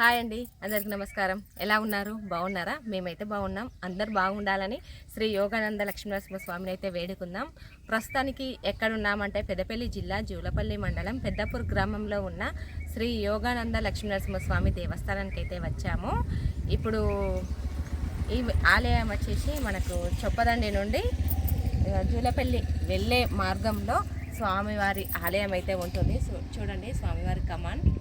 Hi అండి అందరికి నమస్కారం. ఎలా ఉన్నారు? బాగున్నారా? మేమైతే బాగున్నాం. అందరు బాగుండాలని శ్రీ యోగానంద లక్ష్మీనరసింహ స్వామిని అయితే వేడుకుందాం. ప్రస్తుతానికి ఎక్కడున్నామంటే పెద్దపల్లి జిల్లా జూలపల్లి మండలం పెద్దపూర్ గ్రామంలో ఉన్న శ్రీ యోగానంద లక్ష్మీనరసింహ స్వామి దేవస్థానానికి అయితే వచ్చాము. ఇప్పుడు ఈ ఆలయం వచ్చేసి మనకు చొప్పదండి నుండి జూలపల్లి వెళ్ళే మార్గంలో స్వామివారి ఆలయం అయితే ఉంటుంది. సో- చూడండి స్వామివారి కమాన్.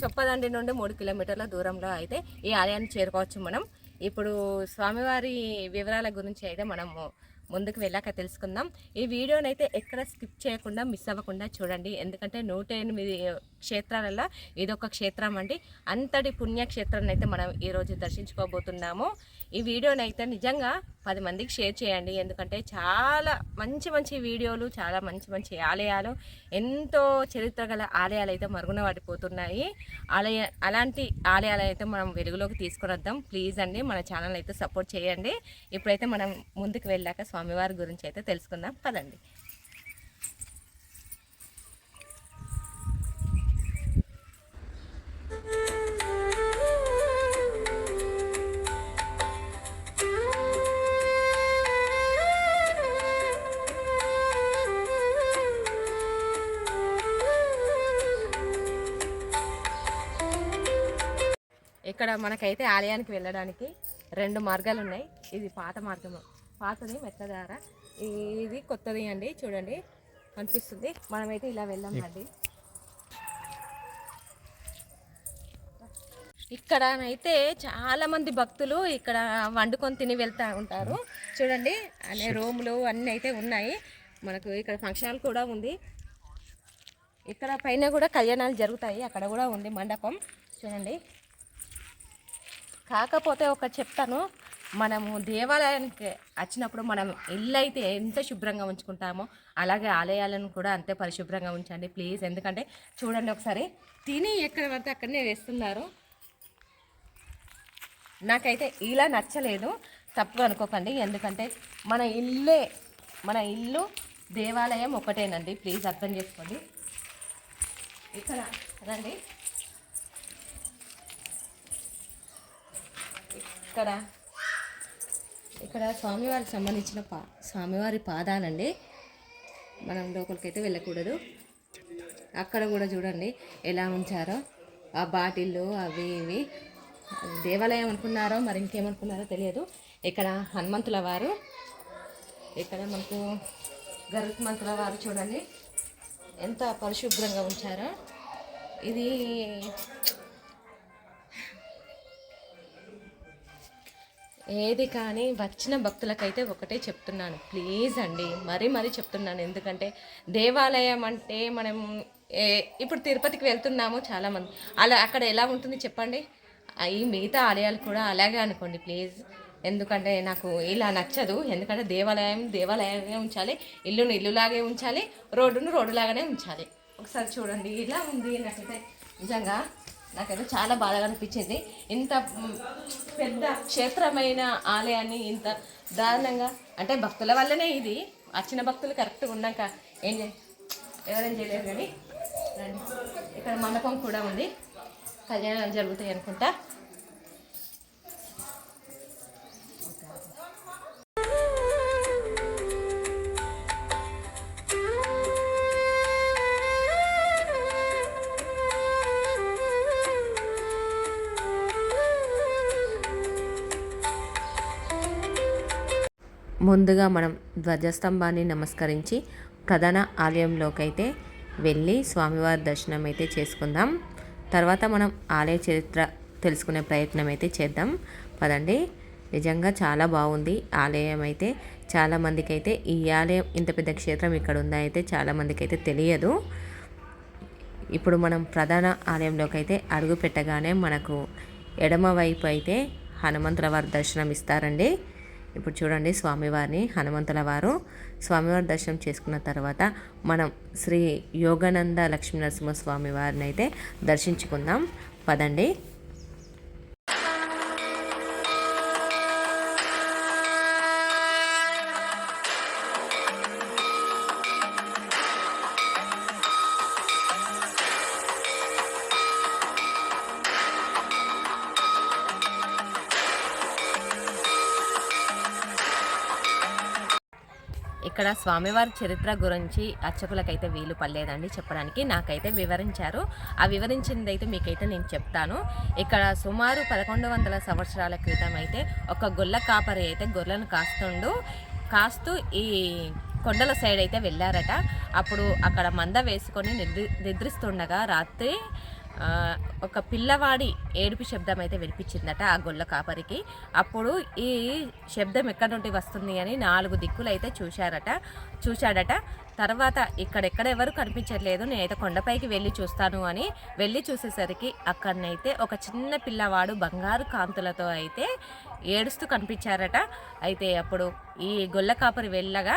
చొప్పదండి నుండి మూడు కిలోమీటర్ల దూరంలో అయితే ఈ ఆలయాన్ని చేరుకోవచ్చు మనం. ఇప్పుడు స్వామివారి వివరాల గురించి అయితే మనము ముందుకు వెళ్ళాక తెలుసుకుందాం. ఈ వీడియోని అయితే ఎక్కడ స్కిప్ చేయకుండా మిస్ అవ్వకుండా చూడండి. ఎందుకంటే నూట ఎనిమిది క్షేత్రాలలో ఇదొక క్షేత్రం అండి. అంతటి పుణ్యక్షేత్రాన్ని అయితే మనం ఈరోజు దర్శించుకోబోతున్నాము. ఈ వీడియోనైతే అయితే నిజంగా పది మందికి షేర్ చేయండి. ఎందుకంటే చాలా మంచి మంచి వీడియోలు చాలా మంచి మంచి ఆలయాలు ఎంతో చరిత్ర గల ఆలయాలు అయితే మరుగున పడిపోతున్నాయి. ఆలయ అలాంటి ఆలయాలు అయితే మనం వెలుగులోకి తీసుకుని వద్దాం ప్లీజ్ అండి మన ఛానల్ అయితే సపోర్ట్ చేయండి. ఇప్పుడైతే మనం ముందుకు వెళ్ళాక స్వామివారి గురించి అయితే తెలుసుకుందాం. పదండి. ఇక్కడ మనకైతే ఆలయానికి వెళ్ళడానికి రెండు మార్గాలు ఉన్నాయి. ఇది పాత మార్గం పాతది మెత్తదార. ఇది కొత్తది అండి. చూడండి. అనిపిస్తుంది మనమైతే ఇలా వెళ్ళామండి ఇక్కడనైతే చాలా మంది భక్తులు ఇక్కడ వండుకొని తిని వెళ్తూ ఉంటారు. చూడండి. అనే రూములు అన్నీ అయితే ఉన్నాయి. మనకు ఇక్కడ ఫంక్షన్ హాల్ కూడా ఉంది. ఇక్కడ పైన కూడా కళ్యాణాలు జరుగుతాయి. అక్కడ కూడా ఉంది మండపం. చూడండి. కాకపోతే ఒక చెప్తాను. మనము దేవాలయానికి వచ్చినప్పుడు మనం ఇల్లు అయితే ఎంత శుభ్రంగా ఉంచుకుంటామో అలాగే ఆలయాలను కూడా అంతే పరిశుభ్రంగా ఉంచండి ప్లీజ్. ఎందుకంటే చూడండి ఒకసారి తిని ఎక్కడ పడితే అక్కడనే వేస్తున్నారు. నాకైతే ఇలా నచ్చలేదు. తప్పు అనుకోకండి. ఎందుకంటే మన ఇల్లే మన ఇల్లు దేవాలయం ఒకటేనండి. ప్లీజ్ అర్థం చేసుకోండి. ఇక్కడ రండి. ఇక్కడ. ఇక్కడ స్వామివారికి సంబంధించిన పా స్వామివారి పాదాలండి. మనం లోపలికైతే వెళ్ళకూడదు. అక్కడ కూడా చూడండి ఎలా ఉంచారో. ఆ బాటిళ్ళు అవి ఇవి. దేవాలయం అనుకున్నారో మరి ఇంకేమనుకున్నారో తెలియదు. ఇక్కడ హనుమంతుల వారు. ఇక్కడ మనకు గరుత్మంతుల వారు చూడండి. ఎంత పరిశుభ్రంగా ఉంచారో. ఇది ఏది కానీ వచ్చిన భక్తులకైతే ఒకటే చెప్తున్నాను. ప్లీజ్ అండి మరీ మరీ చెప్తున్నాను. ఎందుకంటే దేవాలయం అంటే మనం ఏ- ఇప్పుడు తిరుపతికి వెళ్తున్నాము చాలామంది. అలా అక్కడ ఎలా ఉంటుంది చెప్పండి? ఈ మిగతా ఆలయాలు కూడా అలాగే అనుకోండి ప్లీజ్. ఎందుకంటే నాకు ఇలా నచ్చదు. ఎందుకంటే దేవాలయం దేవాలయంగా ఉంచాలి. ఇల్లును ఇల్లులాగే ఉంచాలి. రోడ్డును రోడ్డులాగానే ఉంచాలి. ఒకసారి చూడండి ఇలా ఉంది. నాకైతే నిజంగా నాకైతే చాలా బాధగా అనిపించింది. ఇంత పెద్ద క్షేత్రమైన ఆలయాన్ని ఇంత దారుణంగా అంటే భక్తుల వల్లనే ఇది. వచ్చిన భక్తులు కరెక్ట్గా ఉన్నాక ఏం ఎవరేం చేయలేరు కానీ ఇక్కడ మండపం కూడా ఉంది. కళ్యాణాలు జరుగుతాయి అనుకుంటా. ముందుగా మనం ధ్వజస్తంభాన్ని నమస్కరించి ప్రధాన ఆలయంలోకి అయితే వెళ్ళి స్వామివారి దర్శనం అయితే చేసుకుందాం. తర్వాత మనం ఆలయ చరిత్ర తెలుసుకునే ప్రయత్నం అయితే చేద్దాం. పదండి. నిజంగా చాలా బాగుంది. ఆలయం అయితే చాలామందికి అయితే ఈ ఆలయం ఇంత పెద్ద క్షేత్రం ఇక్కడ ఉందా అయితే చాలా మందికి అయితే తెలియదు. ఇప్పుడు మనం ప్రధాన ఆలయంలోకి అయితే అడుగు పెట్టగానే మనకు ఎడమ వైపు అయితే హనుమంతుల వారి దర్శనం ఇస్తారండి. ఇప్పుడు చూడండి స్వామివారిని హనుమంతుల వారు. స్వామివారి దర్శనం చేసుకున్న తర్వాత మనం శ్రీ యోగానంద లక్ష్మీనరసింహ స్వామి వారిని అయితే దర్శించుకుందాం. పదండి. ఇక్కడ స్వామివారి చరిత్ర గురించి అర్చకులకైతే వీలు పడలేదండి చెప్పడానికి. నాకైతే వివరించారు. ఆ వివరించిందైతే మీకైతే నేను చెప్తాను. ఇక్కడ సుమారు పదకొండు వందల సంవత్సరాల క్రితం అయితే ఒక గొల్ల కాపరి అయితే గొర్రెలను కాస్తుండు. కాస్తూ ఈ కొండల సైడ్ అయితే వెళ్ళారట. అప్పుడు అక్కడ మంద వేసుకొని నిద్రి నిద్రిస్తుండగా రాత్రి ఒక పిల్లవాడి ఏడుపు శబ్దం అయితే వినిపించిందట ఆ గొల్ల కాపరికి. అప్పుడు ఈ శబ్దం ఎక్కడి నుండి వస్తుంది అని నాలుగు దిక్కులు అయితే చూశారట చూశాడట. తర్వాత ఇక్కడెక్కడ ఎవరు కనిపించట్లేదు నేనైతే కొండపైకి వెళ్ళి చూస్తాను అని వెళ్ళి చూసేసరికి అక్కడనైతే ఒక చిన్న పిల్లవాడు బంగారు కాంతులతో అయితే ఏడుస్తూ కనిపించారట. అయితే అప్పుడు ఈ గొల్ల కాపరి వెళ్ళగా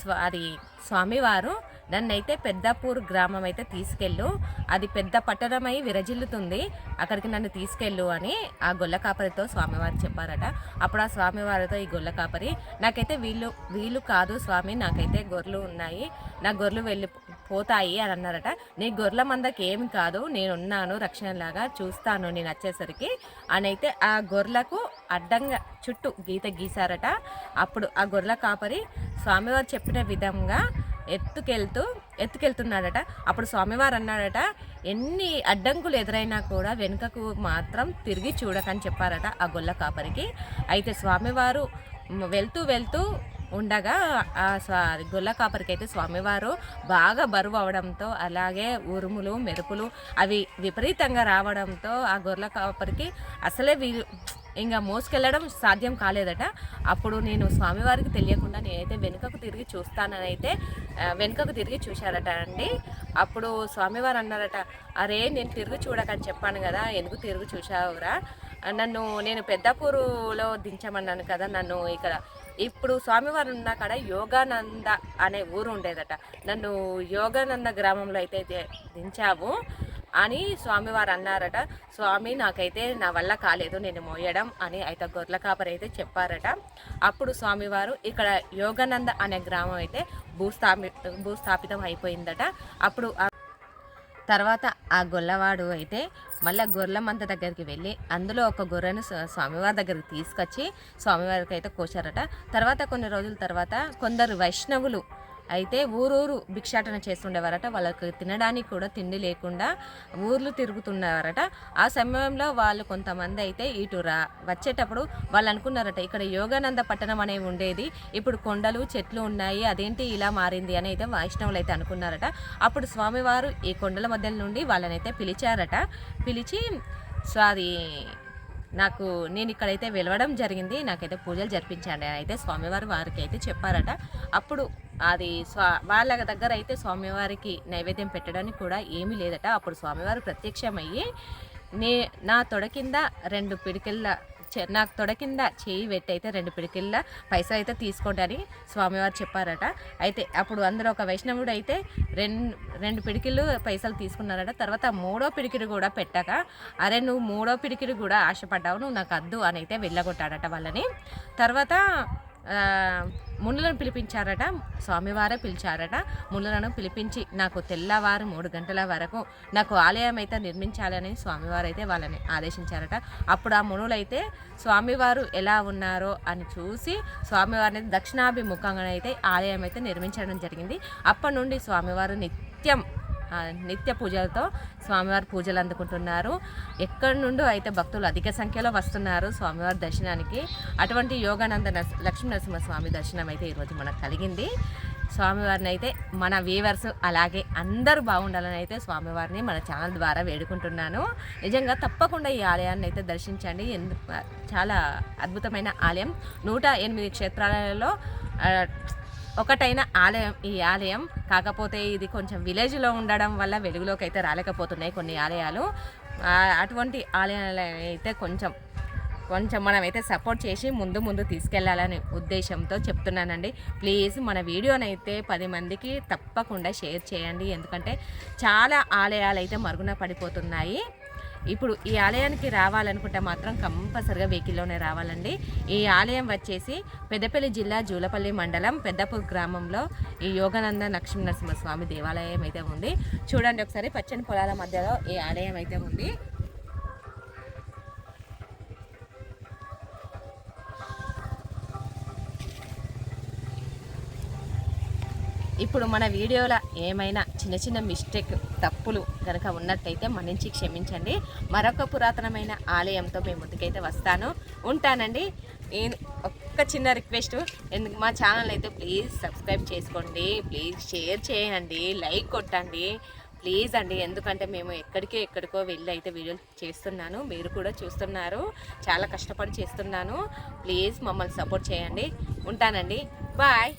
స్వా అది స్వామివారు నన్నైతే పెద్దాపూర్ గ్రామం అయితే తీసుకెళ్ళు. అది పెద్ద పట్టణమై విరజిల్లుతుంది. అక్కడికి నన్ను తీసుకెళ్ళు అని ఆ గొల్ల కాపరితో స్వామివారు చెప్పారట. అప్పుడు ఆ స్వామివారితో ఈ గొల్ల కాపరి నాకైతే వీళ్ళు వీళ్ళు కాదు స్వామి నాకైతే గొర్రెలు ఉన్నాయి. నా గొర్రెలు వెళ్ళి పోతాయి అని అన్నారట. నీ గొర్రెల మందకి ఏమి కాదు నేనున్నాను రక్షణలాగా చూస్తాను నేను వచ్చేసరికి అని అయితే ఆ గొర్రెలకు అడ్డంగా చుట్టూ గీత గీశారట. అప్పుడు ఆ గొర్రెల కాపరి స్వామివారు చెప్పిన విధంగా ఎత్తుకెళ్తూ ఎత్తుకెళ్తున్నాడట. అప్పుడు స్వామివారు అన్నాడట ఎన్ని అడ్డంకులు ఎదురైనా కూడా వెనుకకు మాత్రం తిరిగి చూడకని చెప్పారట ఆ గొల్ల కాపరికి. అయితే స్వామివారు వెళ్తూ వెళ్తూ ఉండగా ఆ స్వా గొల్ల కాపరికి అయితే స్వామివారు బాగా బరువు అవడంతో అలాగే ఉరుములు మెరుపులు అవి విపరీతంగా రావడంతో ఆ గొర్ల కాపరికి అసలే వీలు ఇంకా మోసుకెళ్ళడం సాధ్యం కాలేదట. అప్పుడు నేను స్వామివారికి తెలియకుండా నేనైతే వెనుకకు తిరిగి చూస్తానని అయితే వెనుకకు తిరిగి చూశారట అండి. అప్పుడు స్వామివారు అన్నారట అరే నేను తిరిగి చూడకని చెప్పాను కదా ఎందుకు తిరిగి చూసావురా నన్ను నేను పెద్దపూరులో దించమన్నాను కదా నన్ను ఇక్కడ ఇప్పుడు స్వామివారు ఉన్న కాడ యోగానంద అనే ఊరు ఉండేదట. నన్ను యోగానంద గ్రామంలో అయితే దించావు. అని స్వామివారు అన్నారట స్వామి నాకైతే నా వల్ల కాలేదు నేను మోయడం అని అయితే గొర్రెల కాపరి అయితే చెప్పారట. అప్పుడు స్వామివారు ఇక్కడ యోగానంద అనే గ్రామం అయితే భూస్థాపి భూస్థాపితం అయిపోయిందట. అప్పుడు తర్వాత ఆ గొల్లవాడు అయితే మళ్ళీ గొర్రెలమంత దగ్గరికి వెళ్ళి అందులో ఒక గొర్రెను స్వామివారి దగ్గరికి తీసుకొచ్చి స్వామివారికి అయితే కోశారట. తర్వాత కొన్ని రోజుల తర్వాత కొందరు వైష్ణవులు అయితే ఊరూరు భిక్షాటన చేస్తుండేవారట. వాళ్ళకి తినడానికి కూడా తిండి లేకుండా ఊర్లు తిరుగుతున్నారట ఆ సమయంలో వాళ్ళు కొంతమంది అయితే ఇటు రా వచ్చేటప్పుడు వాళ్ళు అనుకున్నారట ఇక్కడ యోగానంద పట్టణం అనేవి ఉండేది. ఇప్పుడు కొండలు చెట్లు ఉన్నాయి. అదేంటి ఇలా మారింది? అని అయితే వైష్ణవులు అయితే అనుకున్నారట. అప్పుడు స్వామివారు ఈ కొండల మధ్య నుండి వాళ్ళనైతే పిలిచారట. పిలిచి సో అది నాకు నేను ఇక్కడైతే వెలవడం జరిగింది. నాకైతే పూజలు జరిపించండి. అని అయితే స్వామివారు వారికి అయితే చెప్పారట. అప్పుడు అది స్వా వాళ్ళ దగ్గర అయితే స్వామివారికి నైవేద్యం పెట్టడానికి కూడా ఏమీ లేదట. అప్పుడు స్వామివారు ప్రత్యక్షమయ్యి నే నా తొడ కింద రెండు పిడికిళ్ళ నాకు తొడ కింద చేయి పెట్టి అయితే రెండు పిడికిళ్ళ పైసా అయితే తీసుకోండి అని స్వామివారు చెప్పారట. అయితే అప్పుడు అందరూ ఒక వైష్ణవుడు అయితే రెండు రెండు పిడికిళ్ళు పైసలు తీసుకున్నారట. తర్వాత మూడో పిడికిలు కూడా పెట్టాక అరే నువ్వు మూడో పిడికిలు కూడా ఆశపడ్డావు నువ్వు నాకు అద్దు అని అయితే వెళ్ళగొట్టాడట వాళ్ళని. తర్వాత మునులను పిలిపించారట స్వామివారే పిలిచారట. మునులను పిలిపించి నాకు తెల్లవారు మూడు గంటల వరకు నాకు ఆలయం అయితే నిర్మించాలని స్వామివారు అయితే వాళ్ళని ఆదేశించారట. అప్పుడు ఆ మునులైతే స్వామివారు ఎలా ఉన్నారో అని చూసి స్వామివారిని దక్షిణాభిముఖంగా అయితే ఆలయం అయితే నిర్మించడం జరిగింది. అప్పటి నుండి స్వామివారు నిత్యం నిత్య పూజలతో స్వామివారి పూజలు అందుకుంటున్నారు. ఎక్కడి నుండో అయితే భక్తులు అధిక సంఖ్యలో వస్తున్నారు స్వామివారి దర్శనానికి. అటువంటి యోగానంద లక్ష్మీ నరసింహస్వామి దర్శనం అయితే ఈరోజు మనకు కలిగింది. స్వామివారిని అయితే మన వీవర్స్ అలాగే అందరూ బాగుండాలని అయితే స్వామివారిని మన ఛానల్ ద్వారా వేడుకుంటున్నాను. నిజంగా తప్పకుండా ఈ ఆలయాన్ని అయితే దర్శించండి. ఎందు చాలా అద్భుతమైన ఆలయం. నూట ఎనిమిది క్షేత్రాలలో ఒకటైన ఆలయం ఈ ఆలయం కాకపోతే ఇది కొంచెం విలేజ్లో ఉండడం వల్ల వెలుగులోకి అయితే రాలేకపోతున్నాయి కొన్ని ఆలయాలు. అటువంటి ఆలయాలు అయితే కొంచెం కొంచెం మనమైతే సపోర్ట్ చేసి ముందు ముందు తీసుకెళ్ళాలనే ఉద్దేశంతో చెప్తున్నానండి. ప్లీజ్ మన వీడియోనైతే పది మందికి తప్పకుండా షేర్ చేయండి. ఎందుకంటే చాలా ఆలయాలు అయితే మరుగున పడిపోతున్నాయి. ఇప్పుడు ఈ ఆలయానికి రావాలనుకుంటే మాత్రం కంపల్సరిగా వెహికల్లోనే రావాలండి. ఈ ఆలయం వచ్చేసి పెద్దపల్లి జిల్లా జూలపల్లి మండలం పెద్దపూర్ గ్రామంలో ఈ యోగానంద లక్ష్మీ నరసింహస్వామి దేవాలయం అయితే ఉంది. చూడండి ఒకసారి పచ్చని పొలాల మధ్యలో ఈ ఆలయం అయితే ఉంది. ఇప్పుడు మన వీడియోలో ఏమైనా చిన్న చిన్న మిస్టేక్ తప్పులు కనుక ఉన్నట్టయితే మన్నించి క్షమించండి. మరొక పురాతనమైన ఆలయంతో మేము ముందుకైతే వస్తాను. ఉంటానండి. నేను ఒక్క చిన్న రిక్వెస్ట్. ఎందుకు మా ఛానల్ అయితే ప్లీజ్ సబ్స్క్రైబ్ చేసుకోండి. ప్లీజ్ షేర్ చేయండి. లైక్ కొట్టండి. ప్లీజ్ అండి. ఎందుకంటే మేము ఎక్కడికి ఎక్కడికో వెళ్ళి అయితే వీడియోలు చేస్తున్నాను. మీరు కూడా చూస్తున్నారు. చాలా కష్టపడి చేస్తున్నాను. ప్లీజ్ మమ్మల్ని సపోర్ట్ చేయండి. ఉంటానండి. బాయ్.